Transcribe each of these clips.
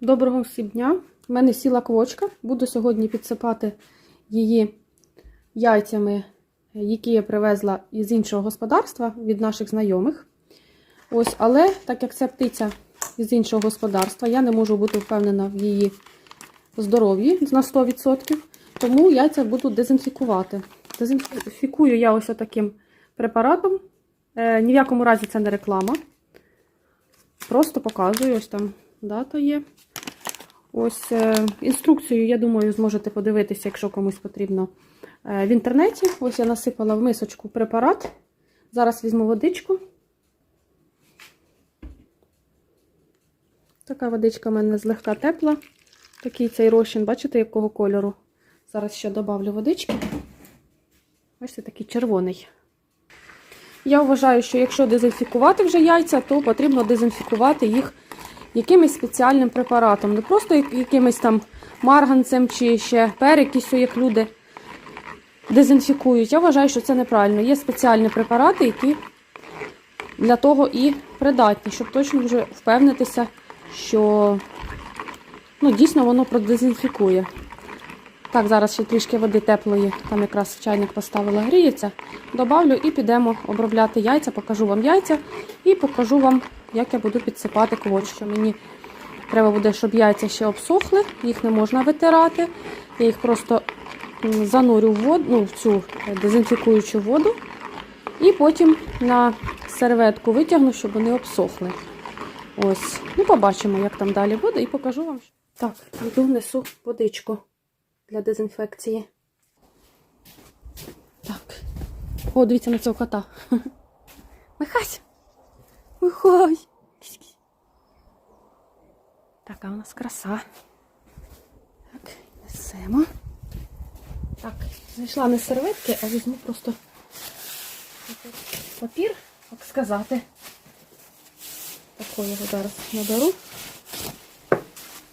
Доброго всім дня! У мене сіла квочка. Буду сьогодні підсипати її яйцями, які я привезла із іншого господарства від наших знайомих. Ось, але так як це птиця з іншого господарства, я не можу бути впевнена в її здоров'ї на 100%, тому яйця буду дезінфікувати. Дезінфікую я ось таким препаратом. Е, ні в якому разі це не реклама. Просто показую, ось там дата є. Ось е, інструкцію, я думаю, зможете подивитися, якщо комусь потрібно е, в інтернеті. Ось я насипала в мисочку препарат. Зараз візьму водичку. Така водичка в мене злегка тепла. Такий цей розчин, бачите, якого кольору? Зараз ще додавлю водички. Бачите, такий червоний. Я вважаю, що якщо дезінфікувати вже яйця, то потрібно дезінфікувати їх якимось спеціальним препаратом. Не просто якимось там марганцем чи ще перекисю, як люди дезінфікують. Я вважаю, що це неправильно. Є спеціальні препарати, які для того і придатні, щоб точно вже впевнитися, що ну, дійсно воно продезінфікує. Так, зараз ще трішки води теплої, там якраз чайник поставила, гріється. Добавлю і підемо обробляти яйця, покажу вам яйця і покажу вам, як я буду підсипати квоч. Що мені треба буде, щоб яйця ще обсохли, їх не можна витирати. Я їх просто занурю в воду, ну, в цю дезінфікуючу воду. І потім на серветку витягну, щоб вони обсохли. Ось, ну побачимо, як там далі буде, і покажу вам. Так, йду несу водичку для дезінфекції. Так. О, дивіться на цього кота. Михась! Виходь! Така у нас краса. Так, несемо. Так, знайшла не серветки, а візьму просто папір, як сказати. Тако його зараз наберу.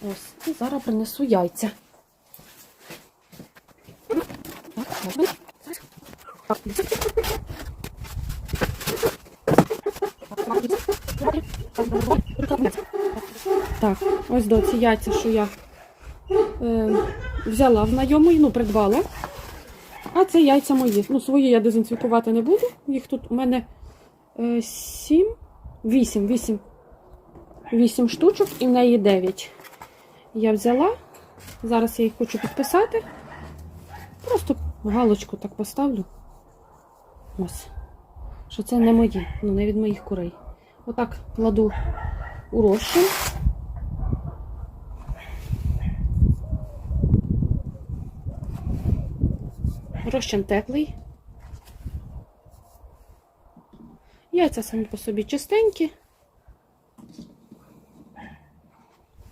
Ось. І зараз принесу яйця. Так, ось до ці яйця, що я е, взяла в знайомий, ну, придбала. А це яйця мої. Ну, свої я дезінфікувати не буду. Їх тут у мене е, 7, 8, 8, 8 штучок і в неї 9. Я взяла. Зараз я їх хочу підписати. Просто галочку так поставлю. Ось. Що це не мої, ну не від моїх курей. Отак кладу у розчин. Розчин теплий. Яйця самі по собі чистенькі.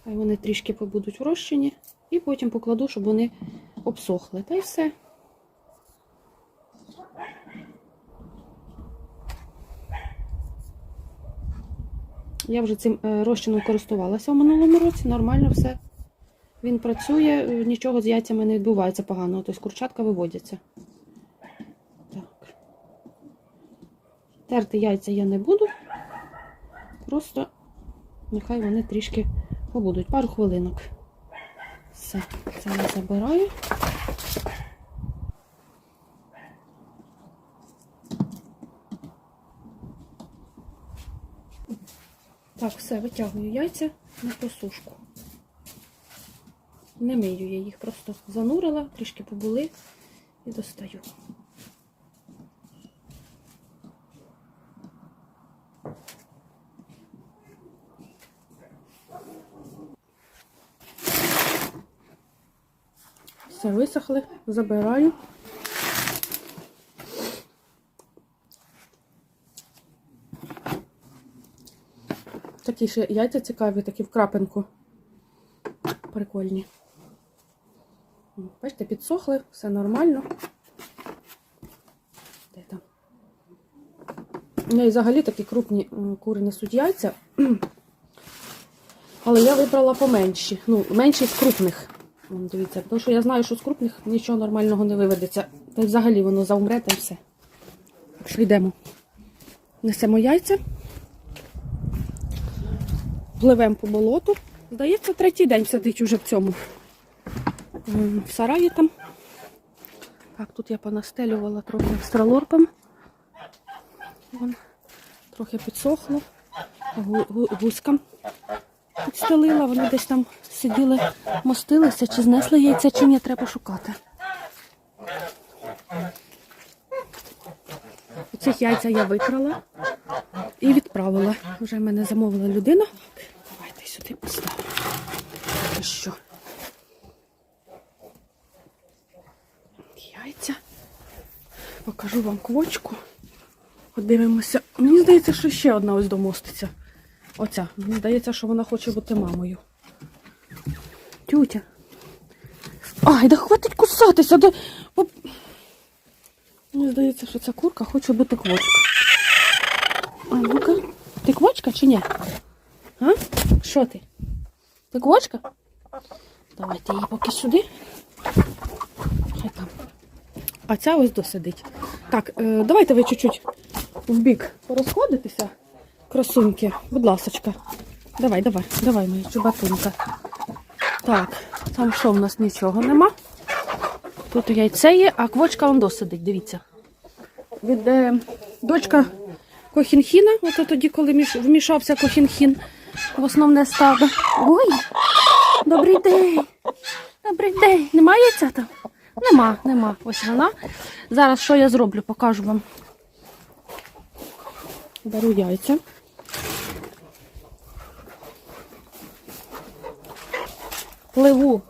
Хай вони трішки побудуть в розчині. І потім покладу, щоб вони обсохли. Та й все. Я вже цим е, розчином користувалася в минулому році, нормально все. Він працює, е, нічого з яйцями не відбувається поганого, тобто курчатка виводяться. Так. Терти яйця я не буду. Просто нехай вони трішки побудуть. Пару хвилинок. Все, це я забираю. Так, все, витягую яйця на просушку. Не мию я їх, просто занурила, трішки побули і достаю. Все, висохли, забираю. Такі ще яйця цікаві, такі в крапинку. Прикольні. Бачите, підсохли, все нормально. Де там? У неї взагалі такі крупні кури несуть яйця. Але я вибрала поменші. Ну, менші з крупних. Дивіться, тому що я знаю, що з крупних нічого нормального не виведеться. Та й взагалі воно заумре та й все. Йдемо. Несемо яйця. Пливемо по болоту. Здається, третій день сидить уже в цьому. В сараї там. Так, тут я понастелювала трохи екстралорпом. Вон, трохи підсохло. Гу- гу- Гуськам підстелила, вони десь там сиділи, мостилися, чи знесли яйця, чи ні, треба шукати. Цих яйця я викрала і відправила. Вже мене замовила людина. Сюди поставимо. Поки що. Яйця. Покажу вам квочку. Подивимося. Мені здається, що ще одна ось домоститься. Оця. Мені здається, що вона хоче бути мамою. Тютя. Ай, да хватить кусатися. Да... Оп. Мені здається, що ця курка хоче бути квочкою. А ну-ка, ти квочка чи ні? А? Що ти? Ти квочка? Давайте її поки сюди. Хай там. А ця ось досидить. Так, е, давайте ви чуть-чуть в бік порозходитеся, красуньки. Будь ласочка. Давай, давай, давай, моя чубатунька. Так, там що в нас нічого нема. Тут яйце є, а квочка он досидить, дивіться. Від е, дочка Кохінхіна, от тоді, коли вмішався Кохінхін в основне стадо. Ой, добрий день. Добрий день. Немає яйця там? Нема, нема. Ось вона. Зараз що я зроблю, покажу вам. Беру яйця. Пливу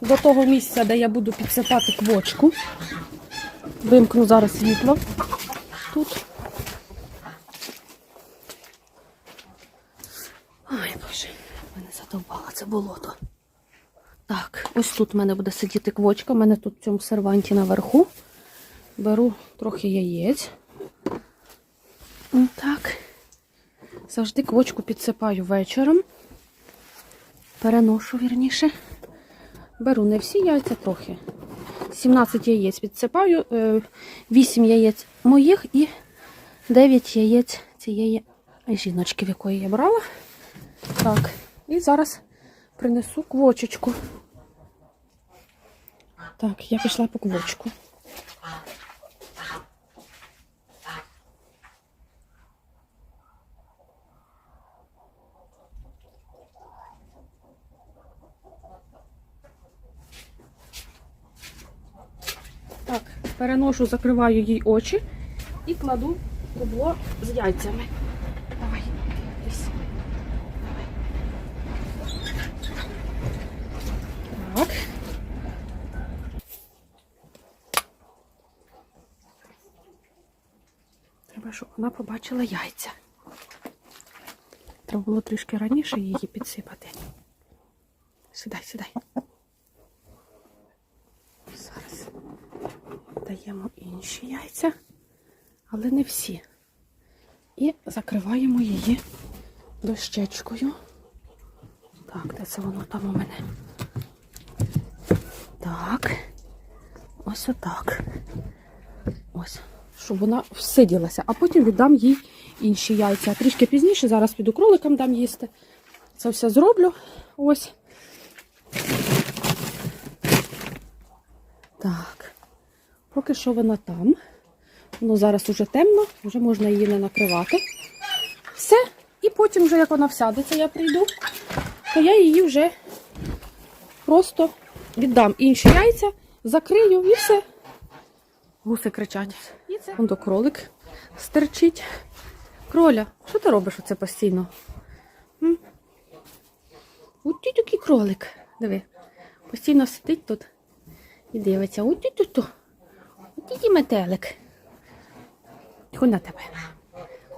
до того місця, де я буду підсипати квочку. Вимкну зараз світло тут. Ой, боже, мене задовбало це болото. Так, ось тут в мене буде сидіти квочка. У мене тут в цьому серванті наверху. Беру трохи яєць. Так. Завжди квочку підсипаю вечором. Переношу вірніше. Беру не всі яйця, трохи. 17 яєць підсипаю, 8 яєць моїх і 9 яєць цієї жіночки, в якої я брала. Так, і зараз принесу квочечку. Так, я пішла по квочку. Так, переношу, закриваю їй очі і кладу кубло з яйцями. Давай, десь. Так. Треба, щоб вона побачила яйця. Треба було трішки раніше її підсипати. Сідай, сідай. Зараз даємо інші яйця, але не всі. І закриваємо її дощечкою. Так, де це воно там у мене? Так. Ось отак. Ось. Щоб вона всиділася, а потім віддам їй інші яйця. Трішки пізніше, зараз піду кроликам дам їсти. Це все зроблю. Ось. Так. Поки що вона там. Воно зараз уже темно, вже можна її не накривати. Все. І потім, вже як вона всядеться, я прийду, то я її вже просто віддам інші яйця, закрию і все. Гуси кричать. Це. Вон до кролик стерчить. Кроля, що ти робиш оце постійно? М? Ти такий кролик. Диви. Постійно сидить тут і дивиться. Ти тут. От ти метелик. Ходь на тебе.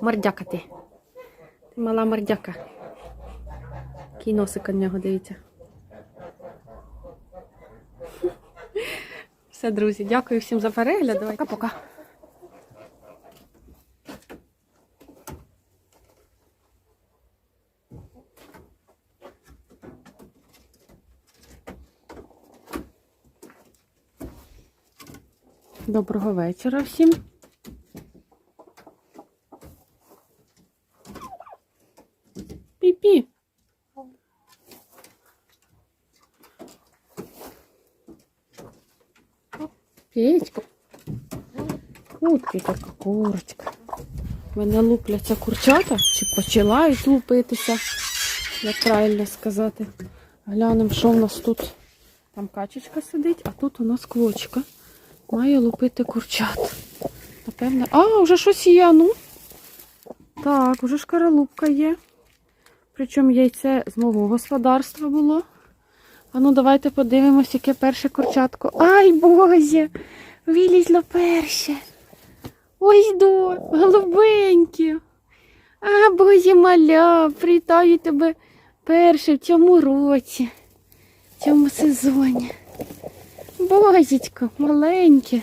Мордяка ти. Ти мала мордяка. Який носик у нього дивиться. Все, друзі, дякую всім за перегляд. Пока-пока. Доброго вечора всім. Пі-пі. Печка. Утки така курочка. В мене лупляться курчата чи починають лупитися, як правильно сказати. Глянемо, що в нас тут. Там качечка сидить, а тут у нас клочка. Має лупити курчат. Напевне. А, вже щось є, ну. Так, вже шкаралупка є. Причому яйце з мого господарства було. А ну давайте подивимось, яке перше курчатко. Ай, Боже! Вилізло перше. Ось до, голубеньке. А, Боже маля, привітаю тебе перше в цьому році, в цьому сезоні. Бозічко, маленьке.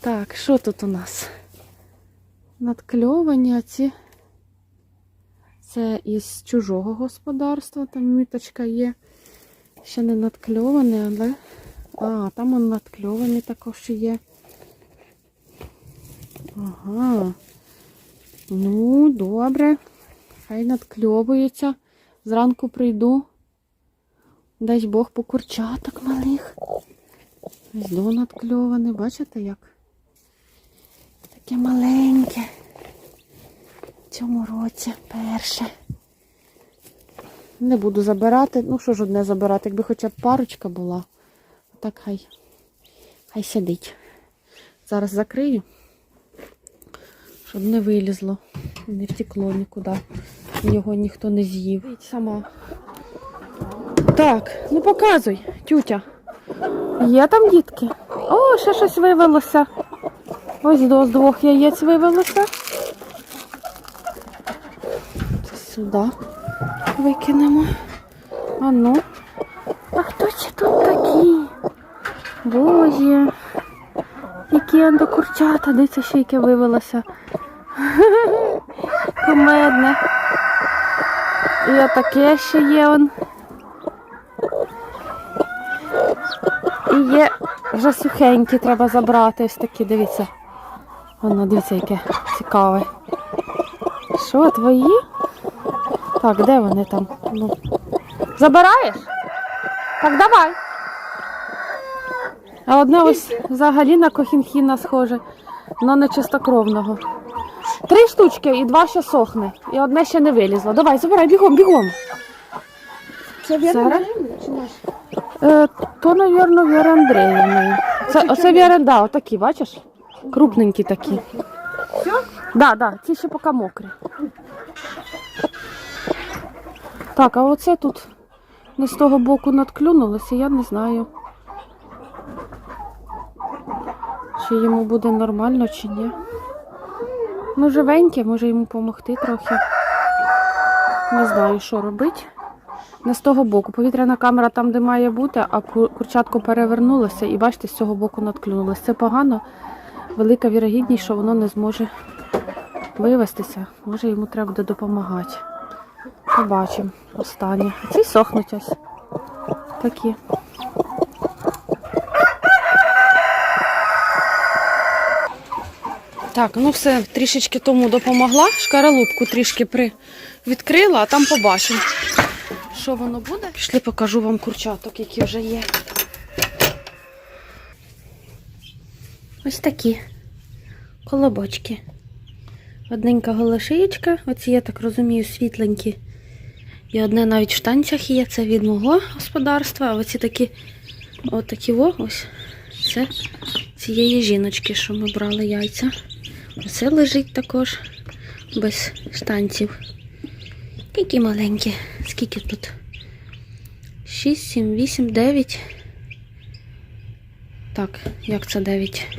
Так, що тут у нас? Надкльовані ці. Це із чужого господарства, там міточка є. Ще не надкльоване, але. А, там он надкльований також є. Ага. Ну, добре. Хай надкльовується. Зранку прийду. Дай Бог по курчаток малих. Ось до надкльоване. Бачите як? Таке маленьке. В цьому році перше. Не буду забирати. Ну що ж одне забирати, якби хоча б парочка була. Так хай. Хай сидить. Зараз закрию, щоб не вилізло, не втекло нікуди. Його ніхто не з'їв. Сама. Так, ну показуй, тютя. Є там дітки? О, ще щось вивелося. Ось до двох яєць вивелося. Це сюди викинемо. А ну. А хто це тут такі? Боже. Які андокурчата, дивіться, ще яке вивелося. Кумедне. І отаке ще є он. І є вже сухенькі, треба забрати. Ось такі, дивіться. Воно, дивіться, яке цікаве. Що, твої? Так, де вони там? Ну. Забираєш? Так, давай. А одне ось взагалі на кохінхіна схоже, але не чистокровного. Три штучки і два ще сохне. І одне ще не вилізло. Давай, забирай, бігом, бігом. Це Зараз. Е, то, мабуть, Віра Андріївна. Це, оце Віра, да, отакі, бачиш? Крупненькі такі. Все? Да, да, ці ще поки мокрі. Так, а оце тут не з того боку надклюнулося, я не знаю. Чи йому буде нормально, чи ні. Ну, живеньке, може йому допомогти трохи. Не знаю, що робити. Не з того боку. Повітряна камера там, де має бути, а ку- курчатко перевернулося і бачите, з цього боку надклюнулося. Це погано. Велика вірогідність, що воно не зможе вивестися. Може йому треба буде допомагати. Побачимо останнє. Ці сохнуть ось. Такі. Так, ну все, трішечки тому допомогла. Шкаралупку трішки при... відкрила, а там побачимо. Що воно буде? Пішли покажу вам курчаток, які вже є. Ось такі колобочки. Одненька голошиєчка, оці, я так розумію, світленькі. І одне навіть в штанцях є, це від мого господарства, а оці такі, отакі о, ось. Це цієї жіночки, що ми брали яйця. Оце лежить також без штанців. Які маленькі. Скільки тут? 6, 7, 8, 9. Так, як це 9?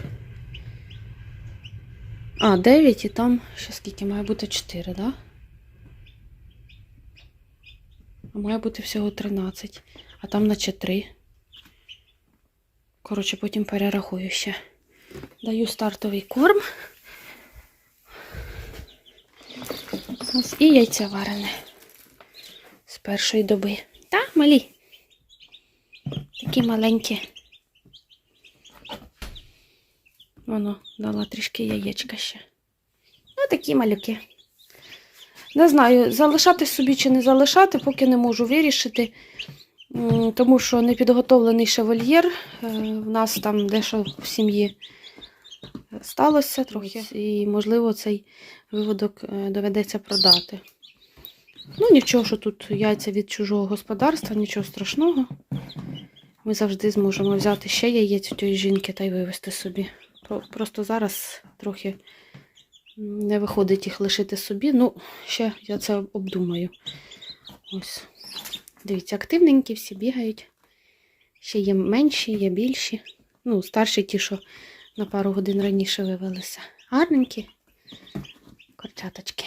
А, 9 і там ще скільки має бути 4, так? Да? А має бути всього 13. А там наче 3. Коротше, потім перерахую ще. Даю стартовий корм. Ось і яйця варене. З першої доби. Та, малі? Такі маленькі. Воно дала трішки яєчка ще. Ну, такі малюки. Не знаю, залишати собі чи не залишати, поки не можу вирішити. Тому що непідготовлений ще вольєр. е, В нас там дещо в сім'ї сталося трохи, і, можливо, цей виводок е, доведеться продати. Ну, нічого, що тут яйця від чужого господарства, нічого страшного. Ми завжди зможемо взяти ще яєць у тієї жінки та й вивезти собі. Просто зараз трохи не виходить їх лишити собі. Ну, ще я це обдумаю. Ось. Дивіться, активненькі всі бігають. Ще є менші, є більші. Ну, старші ті, що на пару годин раніше вивелися. Гарненькі. Корчаточки.